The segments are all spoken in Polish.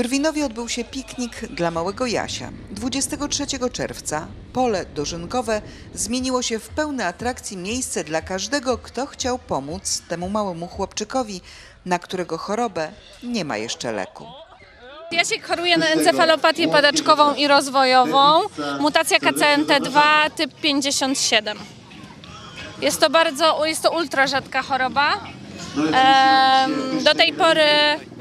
Brwinowie odbył się piknik dla małego Jasia. 23 czerwca pole dożynkowe zmieniło się w pełne atrakcji miejsce dla każdego, kto chciał pomóc temu małemu chłopczykowi, na którego chorobę nie ma jeszcze leku. Jasiek choruje na encefalopatię padaczkową i rozwojową, mutacja KCNT2 typ 57. Jest to bardzo, jest to ultra rzadka choroba. Do tej pory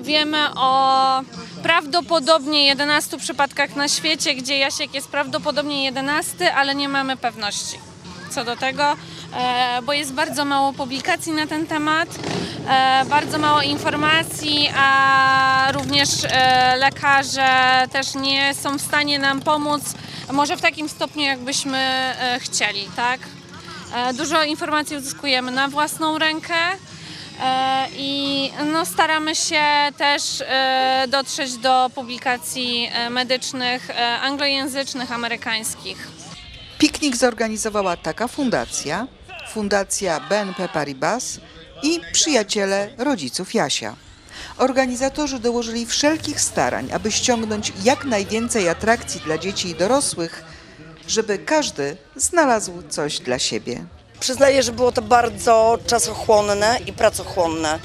wiemy o prawdopodobnie 11 przypadkach na świecie, gdzie Jasiek jest prawdopodobnie 11, ale nie mamy pewności co do tego, e, bo jest bardzo mało publikacji na ten temat, e, bardzo mało informacji, a również e, lekarze też nie są w stanie nam pomóc, może w takim stopniu, jakbyśmy chcieli, tak? Dużo informacji uzyskujemy na własną rękę. No, staramy się też e, dotrzeć do publikacji e, medycznych, e, anglojęzycznych, amerykańskich. Piknik zorganizowała taka fundacja, Fundacja BNP Paribas i przyjaciele rodziców Jasia. Organizatorzy dołożyli wszelkich starań, aby ściągnąć jak najwięcej atrakcji dla dzieci i dorosłych, żeby każdy znalazł coś dla siebie. Przyznaję, że było to bardzo czasochłonne i pracochłonne.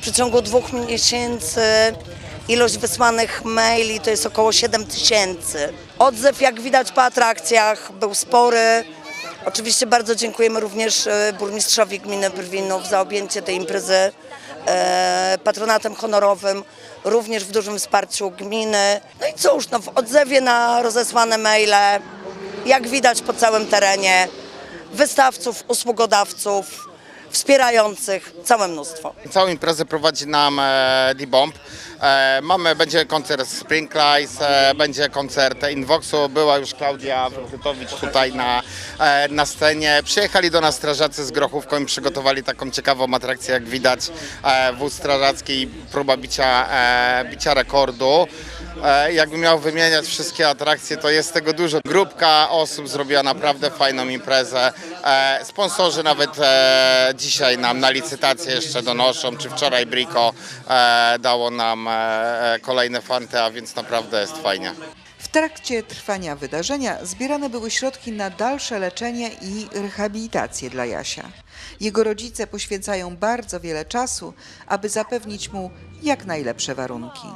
W przeciągu dwóch miesięcy ilość wysłanych maili to jest około 7 tysięcy. Odzew, jak widać po atrakcjach, był spory. Oczywiście bardzo dziękujemy również e, burmistrzowi gminy Brwinów za objęcie tej imprezy e, patronatem honorowym, również w dużym wsparciu gminy. No i cóż, no, w odzewie na rozesłane maile, jak widać po całym terenie, wystawców, usługodawców, wspierających całe mnóstwo. Całą imprezę prowadzi nam e, D-Bomb. E, mamy, będzie koncert Springlights, e, będzie koncert Invoxu, była już Klaudia Wrochutowicz tutaj na, e, na scenie. Przyjechali do nas strażacy z Grochówką i przygotowali taką ciekawą atrakcję, jak widać e, wóz strażacki, próba bicia, e, bicia rekordu. E, Jakbym miał wymieniać wszystkie atrakcje, to jest tego dużo. Grupka osób zrobiła naprawdę fajną imprezę. E, Sponsorzy nawet e, dzisiaj nam na licytację jeszcze donoszą, czy wczoraj Brico dało nam kolejne fanty, a więc naprawdę jest fajnie. W trakcie trwania wydarzenia zbierane były środki na dalsze leczenie i rehabilitację dla Jasia. Jego rodzice poświęcają bardzo wiele czasu, aby zapewnić mu jak najlepsze warunki.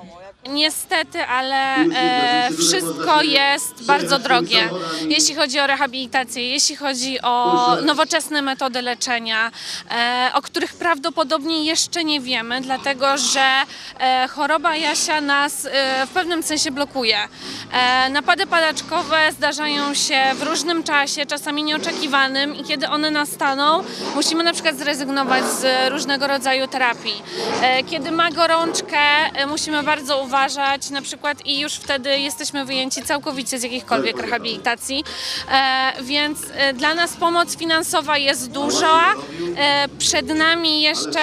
Niestety, ale e, wszystko jest bardzo drogie. Jeśli chodzi o rehabilitację, jeśli chodzi o nowoczesne metody leczenia, e, o których prawdopodobnie jeszcze nie wiemy, dlatego że e, choroba Jasia nas e, w pewnym sensie blokuje. E, napady padaczkowe zdarzają się w różnym czasie, czasami nieoczekiwanym i kiedy one nastaną, musimy na przykład zrezygnować z różnego rodzaju terapii. E, Kiedy ma gorączkę, e, musimy bardzo uważać, na przykład i już wtedy jesteśmy wyjęci całkowicie z jakichkolwiek rehabilitacji, E, więc e, dla nas pomoc finansowa jest duża. E, Przed nami jeszcze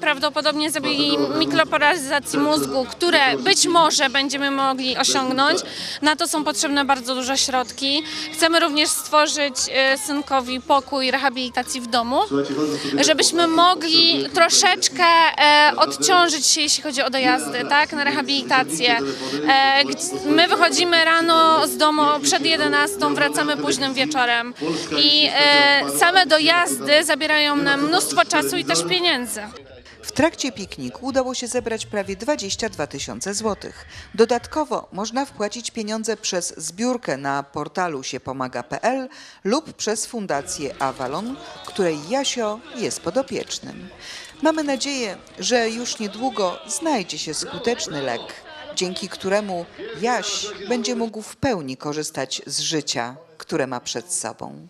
prawdopodobnie zabiegi mikropolaryzacji mózgu, które być może będziemy mogli osiągnąć. Na to są potrzebne bardzo duże środki. Chcemy również stworzyć synkowi pokój rehabilitacji w domu, żebyśmy mogli troszeczkę odciążyć się, jeśli chodzi o dojazdy, tak, na rehabilitację. E, my wychodzimy rano z domu przed 11, wracamy późnym wieczorem i e, same dojazdy zabierają nam mnóstwo czasu i też pieniędzy. W trakcie pikniku udało się zebrać prawie 22 tysiące złotych. Dodatkowo można wpłacić pieniądze przez zbiórkę na portalu siepomaga.pl lub przez Fundację Avalon, której Jasio jest podopiecznym. Mamy nadzieję, że już niedługo znajdzie się skuteczny lek, dzięki któremu Jaś będzie mógł w pełni korzystać z życia, które ma przed sobą.